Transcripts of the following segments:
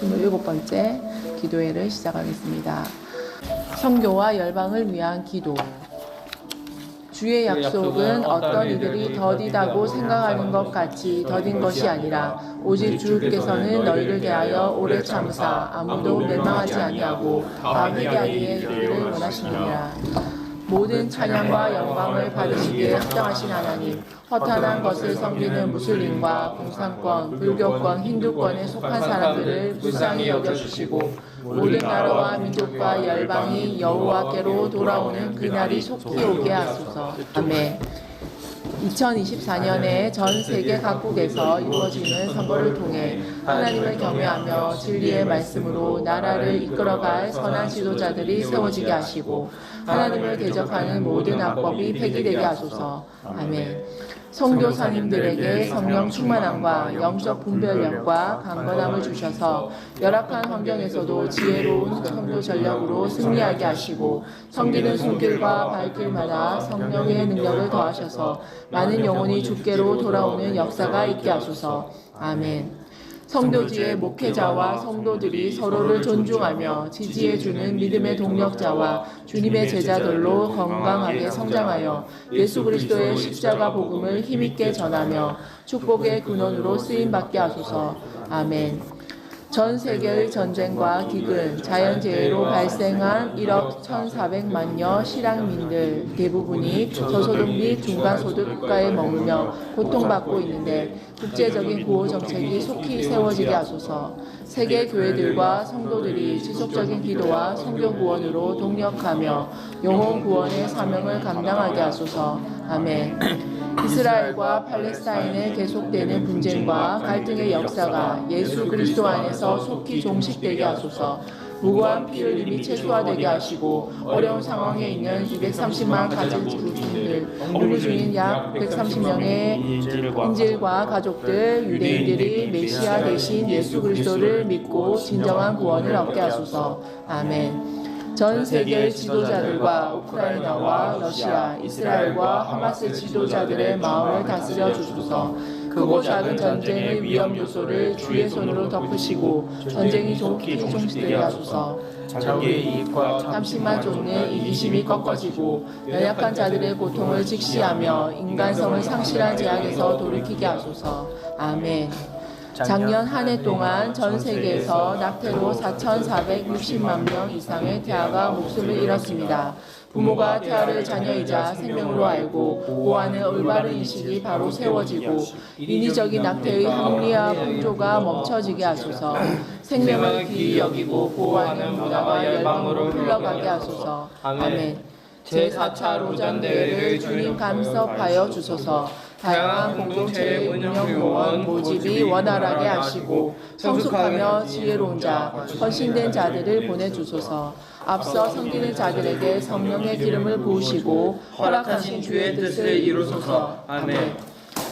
27번째 기도회를 시작하겠습니다. 성교와 열방을 위한 기도. 주의 약속은 어떤 이들이 더디다고 생각하는 것 같이 더딘 것이 아니라 오직 주께서는 너희를 대하여 오래 참으사 아무도 멸망하지 아니하고 다 회개하기에 이르기를 원하시느니라. 모든 찬양과 영광을 받으시기에 합당하신 하나님, 허탄한 것을 섬기는 무슬림과 공산권, 불교권, 힌두권에 속한 사람들을 불쌍히 여겨주시고 모든 나라와 민족과 열방이 여호와께로 돌아오는 그날이 속히 오게 하소서. 아멘. 2024년에 전 세계 각국에서 이루어지는 선거를 통해 하나님을 경외하며 진리의 말씀으로 나라를 이끌어갈 선한 지도자들이 세워지게 하시고 하나님을 대적하는 모든 악법이 폐기되게 하소서. 아멘. 성교사님들에게 성령 충만함과 영적 분별력과 강건함을 주셔서 열악한 환경에서도 지혜로운 성도 전략으로 승리하게 하시고 섬기는 손길과 발길마다 성령의 능력을 더하셔서 많은 영혼이 주께로 돌아오는 역사가 있게 하소서. 아멘. 성도지의 목회자와 성도들이 서로를 존중하며 지지해주는 믿음의 동력자와 주님의 제자들로 건강하게 성장하여 예수 그리스도의 십자가 복음을 힘있게 전하며 축복의 근원으로 쓰임받게 하소서. 아멘. 전 세계의 전쟁과 기근, 자연재해로 발생한 1억 1,400만여 실향민들 대부분이 저소득 및 중간소득 국가에 머물며 고통받고 있는데 국제적인 구호 정책이 속히 세워지게 하소서. 세계 교회들과 성도들이 지속적인 기도와 성경 구원으로 동력하며 영혼 구원의 사명을 감당하게 하소서. 아멘. 이스라엘과 팔레스타인에 계속되는 분쟁과 갈등의 역사가 예수 그리스도 안에서 속히 종식되게 하소서. 무고한 피를 이미 최소화되게 하시고 어려운 상황에 있는 230만 가진 지구민들, 우리 중인 약 130명의 인질과 가족들, 유대인들이 메시아 대신 예수 그리스도를 믿고 진정한 구원을 얻게 하소서. 아멘. 전 세계의 지도자들과 우크라이나와 러시아, 이스라엘과 하마스 지도자들의 마음을 다스려 주소서. 크고 작은 전쟁의 위험 요소를 주의 손으로 덮으시고 전쟁이 좋게 종식되게 하소서. 자기의 이익과 잠시만 쫓는 이기심이 꺾어지고 연약한 자들의 고통을 직시하며 인간성을 상실한 제약에서 돌이키게 하소서. 아멘. 작년 한 해 동안 전 세계에서 낙태로 4,460만 명 이상의 태아가 목숨을 잃었습니다. 부모가 태아를 자녀이자 생명으로 알고 보호하는 올바른 인식이 바로 세워지고 인위적인 낙태의 합리화 풍조가 멈춰지게 하소서. 생명을 귀히 여기고 보호하는 문화가 열방으로 흘러가게 하소서. 아멘. 제4차 로잔대회를 주님 감섭하여 주소서. 다양한 공동체의 운영 요원 모집이 원활하게 하시고 성숙하며 지혜로운 자, 헌신된 자들을 보내주소서. 앞서 섬기는 자들에게 성령의 기름을 부으시고 허락하신 주의 뜻을 이루소서. 아멘.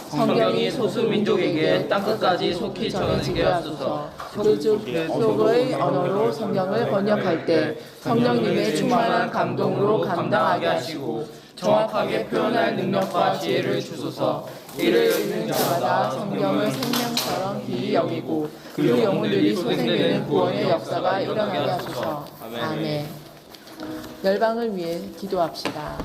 성경이 소수 민족에게 땅끝까지 속히 전해지게 하소서. 그족 속의 언어로 성경을 번역할 때 성령님의 충만한 감동으로 감당하게 하시고 정확하게 표현할 능력과 지혜를 주소서. 이를 읽는 자마다 성경을 생명처럼 귀히 여기고 그 영혼들이 소생되는 구원의 역사가 일어나게 하소서. 아멘. 열방을 위해 기도합시다.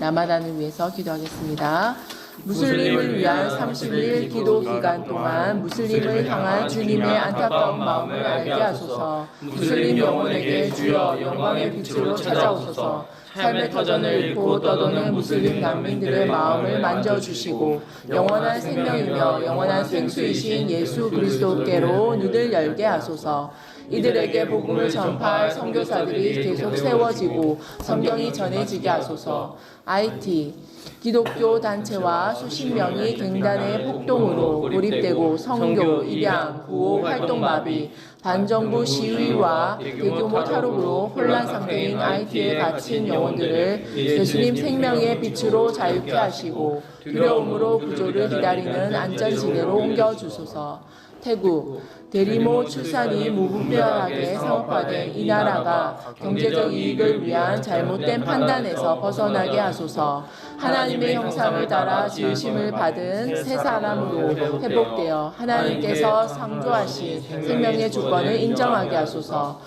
라마단을 위해서 기도하겠습니다. 무슬림을 위한 30일 기도 기간 동안 무슬림을 향한 주님의 안타까운 마음을 알게 하소서. 무슬림 영혼에게 주여 영광의 빛으로 찾아오소서. 삶의 터전을 잃고 떠도는 무슬림 난민들의 마음을 만져주시고 영원한 생명이며 영원한 생수이신 예수 그리스도께로 눈을 열게 하소서. 이들에게 복음을 전파할 선교사들이 계속 세워지고 성경이 전해지게 하소서. IT 기독교 단체와 수십 명이 갱단의 폭동으로 고립되고 성교, 입양, 구호, 활동 마비, 반정부 시위와 대규모 탈옥으로 혼란 상태인 IT에 갇힌 영혼들을 예수님 생명의 빛으로 자유케 하시고 두려움으로 구조를 기다리는 안전지대로 옮겨 주소서. 태국, 대리모 출산이 무분별하게 상업화된 이 나라가 경제적 이익을 위한 잘못된 판단에서 벗어나게 하소서. 하나님의 형상을 따라 지으심을 받은 새 사람으로 회복되어 하나님께서 상조하신 생명의 주권 을 인정하게 하소서.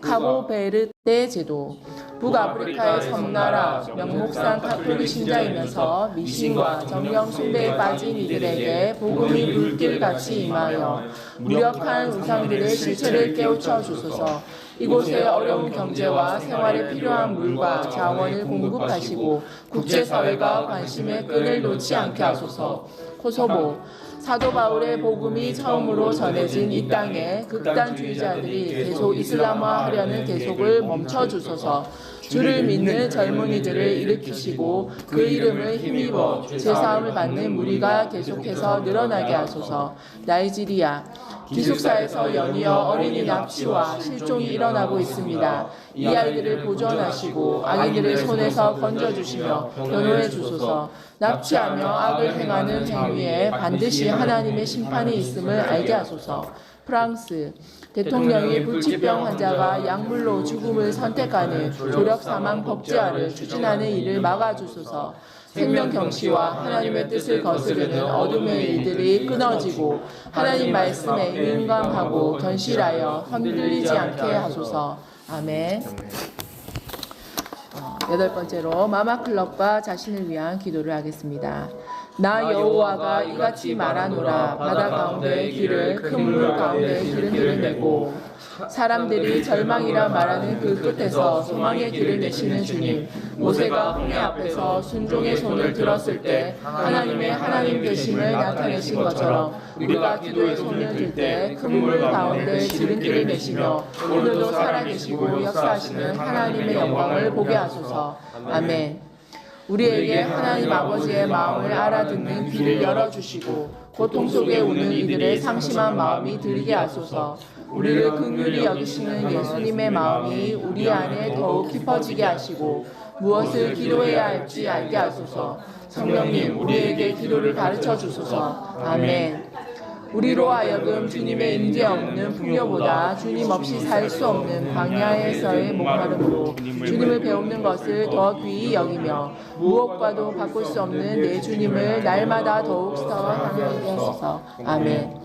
카보베르데 제도. 북아프리카의 섬나라 명목상 카톨릭 신자이면서 미신과 정령 숭배에 빠진 이들에게 복음이 물길같이 임하여 무력한 우상들의 실체를 깨우쳐 주소서 이곳에 어려운 경제와 생활에 필요한 물과 자원을 공급하시고 국제사회가 관심의 끈을 놓지 않게 하소서 코소보 사도 바울의 복음이 처음으로 전해진 이 땅에 극단주의자들이 계속 이슬람화하려는 계속을 멈춰 주소서. 주를 믿는 젊은이들을 일으키시고 그 이름을 힘입어 제사함을 받는 무리가 계속해서 늘어나게 하소서. 나이지리아 기숙사에서 연이어 어린이 납치와 실종이 일어나고 있습니다. 이 아이들을 보존하시고 아기들을 손에서 건져주시며 변호해 주소서. 납치하며 악을 행하는 행위에 반드시 하나님의 심판이 있음을 알게 하소서. 프랑스 대통령이 불치병 환자가 약물로 죽음을 선택하는 조력 사망 법제화를 추진하는 일을 막아주소서. 생명 경시와 하나님의 뜻을 거스르는 어둠의 일들이 끊어지고 하나님 말씀에 민감하고 견실하여 흔들리지 않게 하소서. 아멘. 어, 여덟 번째로 마마클럽과 자신을 위한 기도를 하겠습니다. 나 여호와가 이같이 말하노라. 바다 가운데 길을 큰 물 가운데 길을 들여내고 사람들이 절망이라 말하는 그 끝에서 소망의 길을 내시는 주님. 모세가 홍해 앞에서 순종의 손을 들었을 때 하나님의 하나님 되심을 나타내신 것처럼 우리가 기도의 손을 들 때 큰 물 가운데 지름길을 내시며 오늘도 살아계시고 역사하시는 하나님의 영광을 보게 하소서. 아멘 우리에게 하나님 아버지의 마음을 알아듣는 귀를 열어주시고 고통 속에 우는 이들의 상심한 마음이 들리게 하소서. 우리를 긍휼히 여기시는 예수님의 마음이 우리 안에 더욱 깊어지게 하시고 무엇을 기도해야 할지 알게 하소서. 성령님 우리에게 기도를 가르쳐 주소서. 아멘 우리로 하여금 주님의 임재 없는 풍요보다 주님 없이 살 수 없는 광야에서의 목마름으로 주님을 배우는 것을 더 귀히 여기며 무엇과도 바꿀 수 없는 내 주님을 날마다 더욱 사랑하게 하소서. 아멘.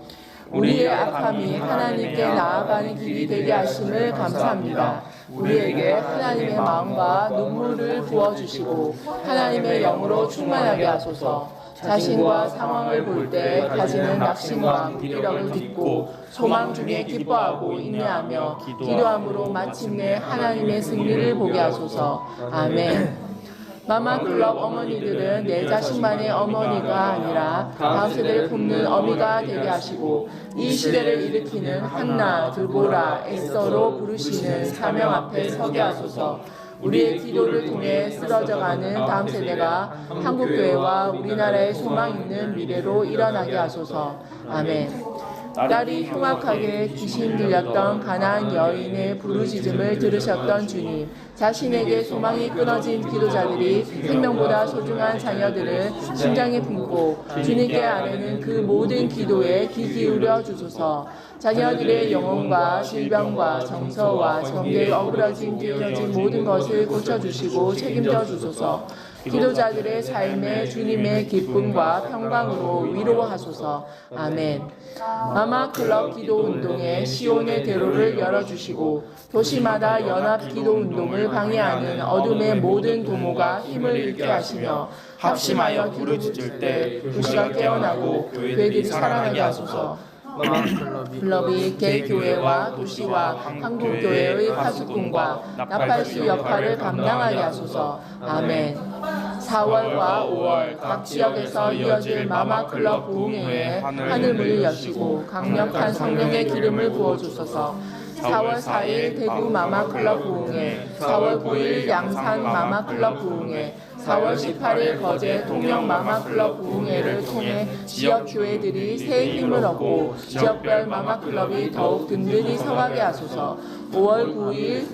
우리의 악함이 하나님께 나아가는 길이 되게 하심을 감사합니다. 우리에게 하나님의 마음과 눈물을 부어주시고 하나님의 영으로 충만하게 하소서. 자신과 상황을 볼 때 가지는 낙심과 무기력을 딛고 소망 중에 기뻐하고 인내하며 기도함으로 마침내 하나님의 승리를 보게 하소서. 아멘. 마마클럽 어머니들은 내 자신만의 어머니가 아니라 다음 세대를 품는 어미가 되게 하시고 이 시대를 일으키는 한나, 드보라, 에스더로 부르시는 사명 앞에 서게 하소서. 우리의 기도를 통해 쓰러져가는 다음 세대가 한국교회와 우리나라의 소망 있는 미래로 일어나게 하소서. 아멘. 딸이 흉악하게 귀신 들렸던 가나안 여인의 부르짖음을 들으셨던 주님, 자신에게 소망이 끊어진 기도자들이 생명보다 소중한 자녀들을 심장에 품고 주님께 아뢰는 그 모든 기도에 귀 기울여 주소서. 자녀들의 영혼과 질병과 정서와 정계에 어그러진 뒤처진 모든 것을 고쳐주시고 책임져 주소서. 기도자들의 삶에 주님의 기쁨과 평강으로 위로하소서. 아멘. 마마 클럽 기도 운동에 시온의 대로를 열어주시고 도시마다 연합 기도 운동을 방해하는 어둠의 모든 도모가 힘을 잃게 하시며 합심하여 부르짖을 때 도시가 깨어나고 교회들이 살아나게 하소서. 클럽이 개교회와 도시와 한국교회의 파수꾼과 나팔수 역할을 감당하게 하소서. 아멘. 4월과 5월 각 지역에서 이어질 마마클럽 부흥회에 하늘문을 여시고 강력한 성령의 기름을 부어주소서. 4월 4일 대구 마마클럽 부흥회, 4월 9일 양산 마마클럽 부흥회, 4월 18일 거제 통영 마마클럽 부흥회를 통해 지역 교회들이 새 힘을 얻고 지역별 마마클럽이 더욱 든든히 서가게 하소서. 5월 9일,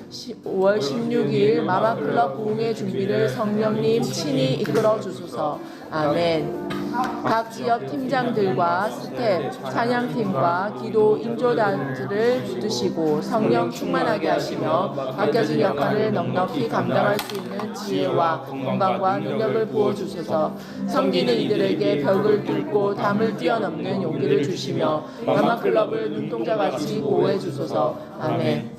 5월 16일 마마클럽 부흥회 준비를 성령님 친히 이끌어 주소서. 아멘. 각 지역 팀장들과 스텝, 찬양팀과 기도 인조단들을 붙드시고 성령 충만하게 하시며 맡겨진 역할을 넉넉히 감당할 수 있는 지혜와 건강과 능력을 부어주소서 섬기는 이들에게 벽을 뚫고 담을 뛰어넘는 용기를 주시며 마마클럽을 눈동자같이 보호해 주소서. 아멘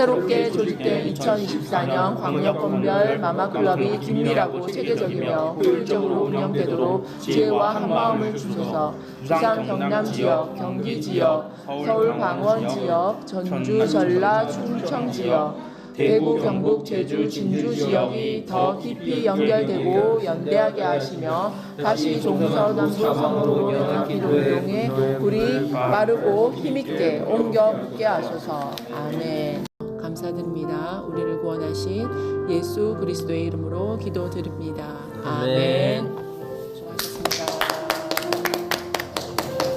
새롭게 조직된 2024년 광역권별 마마클럽이 긴밀하고 체계적이며 효율적으로 운영되도록 지혜와 한마음을 주소서. 부산 경남 지역, 경기 지역, 서울 강원 지역, 전주 전라 충청 지역 대구, 경북, 제주, 진주 지역이 더 깊이 연결되고 연대하게 하시며 다시 성도로 되는 기도운동에 우리 빠르고 힘있게 옮겨 붙게 하소서. 아멘 감사드립니다. 우리를 구원하신 예수 그리스도의 이름으로 기도드립니다. 아멘.